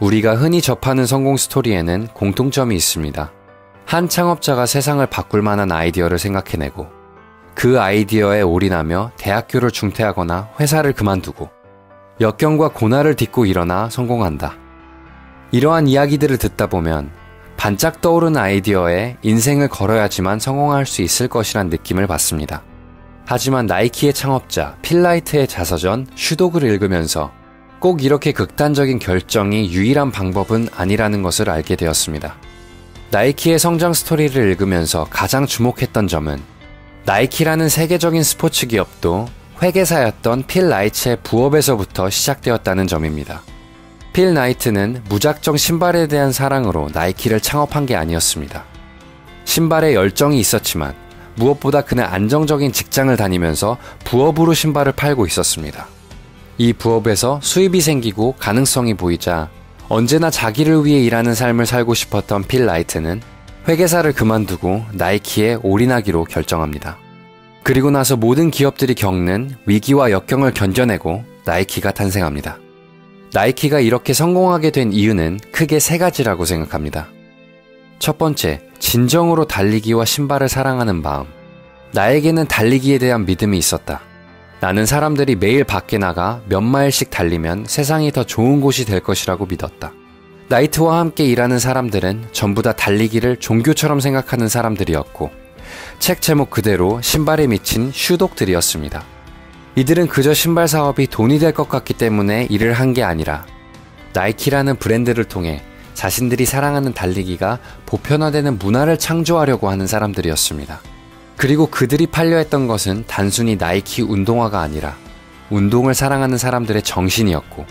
우리가 흔히 접하는 성공 스토리에는 공통점이 있습니다. 한 창업자가 세상을 바꿀 만한 아이디어를 생각해내고 그 아이디어에 올인하며 대학교를 중퇴하거나 회사를 그만두고 역경과 고난을 딛고 일어나 성공한다. 이러한 이야기들을 듣다 보면 반짝 떠오르는 아이디어에 인생을 걸어야지만 성공할 수 있을 것이란 느낌을 받습니다. 하지만 나이키의 창업자 필라이트의 자서전 슈독을 읽으면서 꼭 이렇게 극단적인 결정이 유일한 방법은 아니라는 것을 알게 되었습니다. 나이키의 성장 스토리를 읽으면서 가장 주목했던 점은 나이키라는 세계적인 스포츠 기업도 회계사였던 필 라이츠의 부업에서부터 시작되었다는 점입니다. 필 나이트는 무작정 신발에 대한 사랑으로 나이키를 창업한 게 아니었습니다. 신발에 열정이 있었지만 무엇보다 그는 안정적인 직장을 다니면서 부업으로 신발을 팔고 있었습니다. 이 부업에서 수입이 생기고 가능성이 보이자 언제나 자기를 위해 일하는 삶을 살고 싶었던 필 라이트는 회계사를 그만두고 나이키에 올인하기로 결정합니다. 그리고 나서 모든 기업들이 겪는 위기와 역경을 견뎌내고 나이키가 탄생합니다. 나이키가 이렇게 성공하게 된 이유는 크게 세 가지라고 생각합니다. 첫 번째, 진정으로 달리기와 신발을 사랑하는 마음. 나에게는 달리기에 대한 믿음이 있었다. 나는 사람들이 매일 밖에 나가 몇 마일씩 달리면 세상이 더 좋은 곳이 될 것이라고 믿었다. 나이트와 함께 일하는 사람들은 전부 다 달리기를 종교처럼 생각하는 사람들이었고, 책 제목 그대로 신발에 미친 슈독들이었습니다. 이들은 그저 신발 사업이 돈이 될 것 같기 때문에 일을 한 게 아니라, 나이키라는 브랜드를 통해 자신들이 사랑하는 달리기가 보편화되는 문화를 창조하려고 하는 사람들이었습니다. 그리고 그들이 팔려 했던 것은 단순히 나이키 운동화가 아니라 운동을 사랑하는 사람들의 정신이었고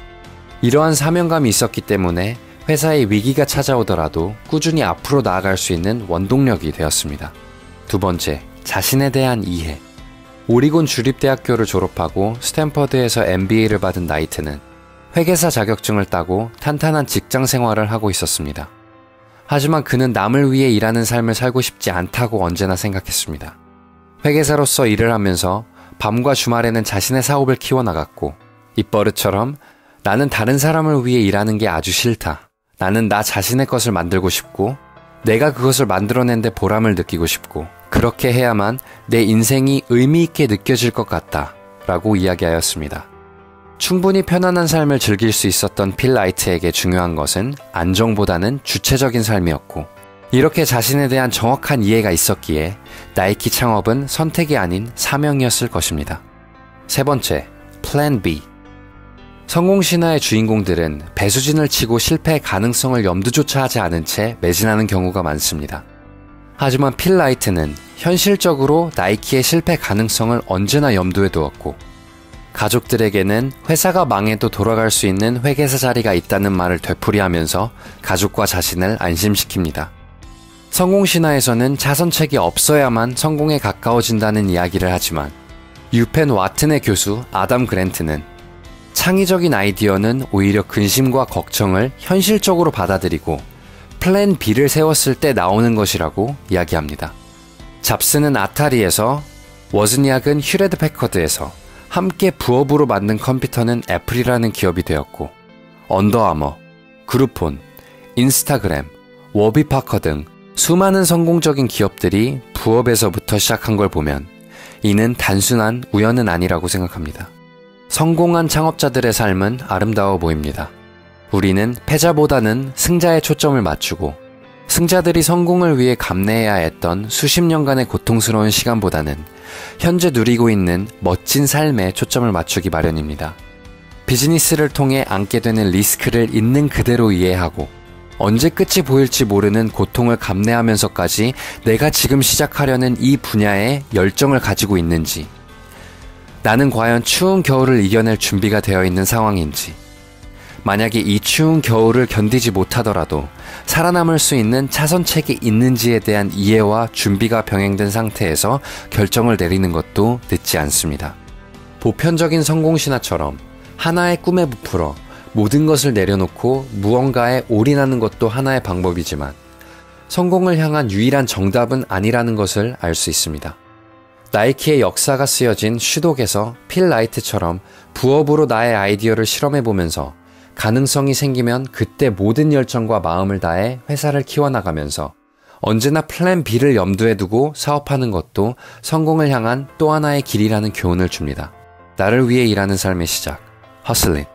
이러한 사명감이 있었기 때문에 회사에 위기가 찾아오더라도 꾸준히 앞으로 나아갈 수 있는 원동력이 되었습니다. 두 번째, 자신에 대한 이해. 오리곤 주립대학교를 졸업하고 스탠퍼드에서 MBA를 받은 나이트는 회계사 자격증을 따고 탄탄한 직장 생활을 하고 있었습니다. 하지만 그는 남을 위해 일하는 삶을 살고 싶지 않다고 언제나 생각했습니다. 회계사로서 일을 하면서 밤과 주말에는 자신의 사업을 키워나갔고 입버릇처럼 나는 다른 사람을 위해 일하는 게 아주 싫다. 나는 나 자신의 것을 만들고 싶고 내가 그것을 만들어낸 데 보람을 느끼고 싶고 그렇게 해야만 내 인생이 의미있게 느껴질 것 같다. 라고 이야기하였습니다. 충분히 편안한 삶을 즐길 수 있었던 필라이트에게 중요한 것은 안정보다는 주체적인 삶이었고, 이렇게 자신에 대한 정확한 이해가 있었기에 나이키 창업은 선택이 아닌 사명이었을 것입니다. 세 번째, 플랜 B. 성공 신화의 주인공들은 배수진을 치고 실패의 가능성을 염두조차 하지 않은 채 매진하는 경우가 많습니다. 하지만 필라이트는 현실적으로 나이키의 실패 가능성을 언제나 염두에 두었고, 가족들에게는 회사가 망해도 돌아갈 수 있는 회계사 자리가 있다는 말을 되풀이하면서 가족과 자신을 안심시킵니다. 성공 신화에서는 자선책이 없어야만 성공에 가까워진다는 이야기를 하지만 유펜 와튼의 교수 아담 그랜트는 창의적인 아이디어는 오히려 근심과 걱정을 현실적으로 받아들이고 플랜 B를 세웠을 때 나오는 것이라고 이야기합니다. 잡스는 아타리에서 워즈니악은 휴레드 패커드에서 함께 부업으로 만든 컴퓨터는 애플이라는 기업이 되었고 언더아머, 그루폰, 인스타그램, 워비파커 등 수많은 성공적인 기업들이 부업에서부터 시작한 걸 보면 이는 단순한 우연은 아니라고 생각합니다. 성공한 창업자들의 삶은 아름다워 보입니다. 우리는 패자보다는 승자에 초점을 맞추고 승자들이 성공을 위해 감내해야 했던 수십 년간의 고통스러운 시간보다는 현재 누리고 있는 멋진 삶에 초점을 맞추기 마련입니다. 비즈니스를 통해 안게 되는 리스크를 있는 그대로 이해하고 언제 끝이 보일지 모르는 고통을 감내하면서까지 내가 지금 시작하려는 이 분야에 열정을 가지고 있는지, 나는 과연 추운 겨울을 이겨낼 준비가 되어 있는 상황인지, 만약에 이 추운 겨울을 견디지 못하더라도 살아남을 수 있는 차선책이 있는지에 대한 이해와 준비가 병행된 상태에서 결정을 내리는 것도 늦지 않습니다. 보편적인 성공신화처럼 하나의 꿈에 부풀어 모든 것을 내려놓고 무언가에 올인하는 것도 하나의 방법이지만 성공을 향한 유일한 정답은 아니라는 것을 알 수 있습니다. 나이키의 역사가 쓰여진 슈독에서 필라이트처럼 부업으로 나의 아이디어를 실험해 보면서 가능성이 생기면 그때 모든 열정과 마음을 다해 회사를 키워나가면서 언제나 플랜 B를 염두에 두고 사업하는 것도 성공을 향한 또 하나의 길이라는 교훈을 줍니다. 나를 위해 일하는 삶의 시작. 허슬린.